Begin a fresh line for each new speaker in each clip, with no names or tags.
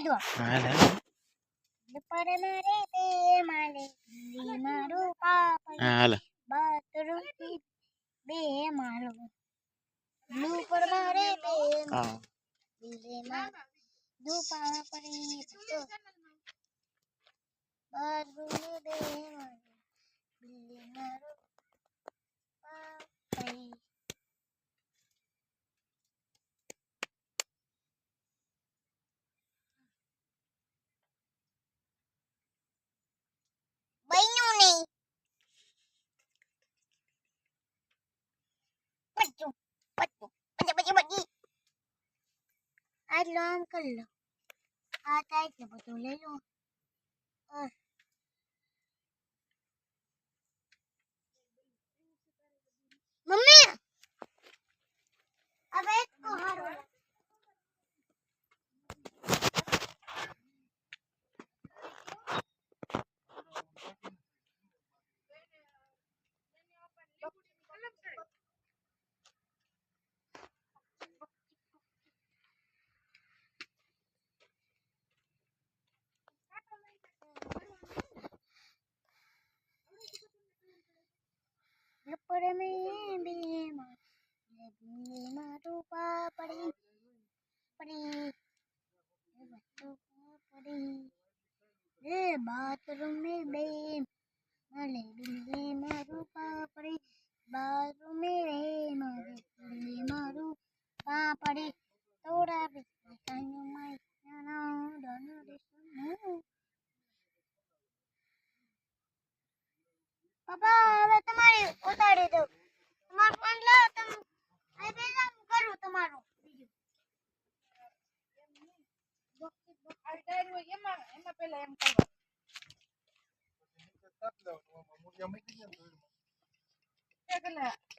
કીધું પર મારે તે માલે મારું
પાપ હાલ.
બાથરૂમ બે મારો લુ પર મારે બે
હા.
માં દુ પાપડી તો બાથરૂમ બે મારો બિલ્લી મારું પાપડી બન્યું નહીં બધું બધું બધે બધે બધી આટલું આમ કરી લો. આ થાય છે બધું લઈ લો અ. મમ્મી હવે એક તો હારું પર મેં બેમાં લે બિલ્લી મારું પાપડી પડી બધું પાપડી રે બાથરૂમ મે બે મને બિલ્લી મારું પાપડી બાથરૂમ મે રે મારે બિલ્લી મારું પાપડી તોડા બિસ્કિટ કાનું માય નાના ડોનો દેશું પપ્પા, હવે તમારે ઉતારી દો તમારો ફોન લાવો તમે આ પેલા હું કરું તમારું.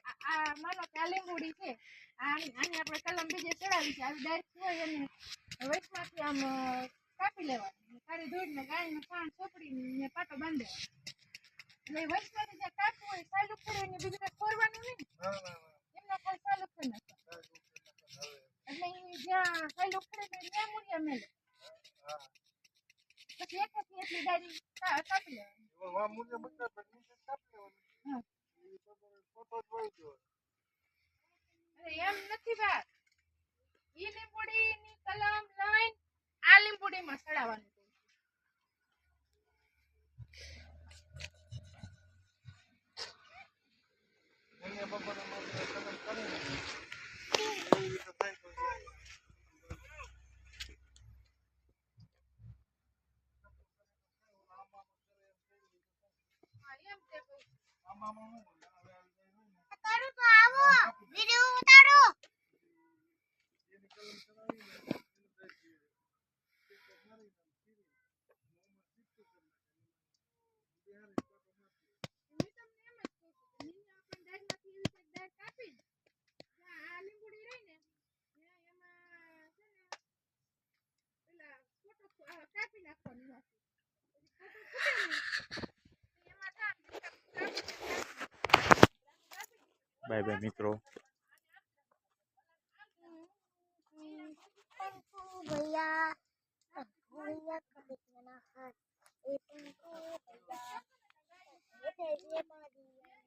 આ- આ માનો કે આ લીંબુડી છે આની આપણે કલમ બીજે ચડાવી છે આવી ડાયરેક્ટ હોય એને વચમાંથી આમ કાપી લેવાની. સારી ધોઈને ગાયનું પાન ચોપડીને પાટો બાંધી. એટલે વચમાંથી જે હોય સાલું પડે એને બીજું કંઈ ખોરવાનું નહીં. એમને ખાલી સાલું એટલે જ્યાં સાલું પડે ને ત્યાં મેલે. પછી એકેથી એટલી ડાયરી કા- કાપી લેવાની. એમ નથી વાત ઈ લીંબુડીની કલમ લઈને આ લીંબુડીમાં ચડાવવાનું કહું છું. હા, એમ તે કહું છું.
કરું તો આવો વિડિયો ઉતારો
હું તમને એમ જ કહું છું કે નીચે આપણે દાળમાંથી એવી કંઈક દાળ કાપીને જ્યાં આ લીંબુડી રહી ને ત્યાં એમાં છે ને પેલા ફોટો આ કાપી નાખવાનું એમાંથી. પછી ફોટો ફૂટે ને તો એમાં થાય ને કાપી કાપી
બાય બાય મિત્રો
ભૈયા ભૈયા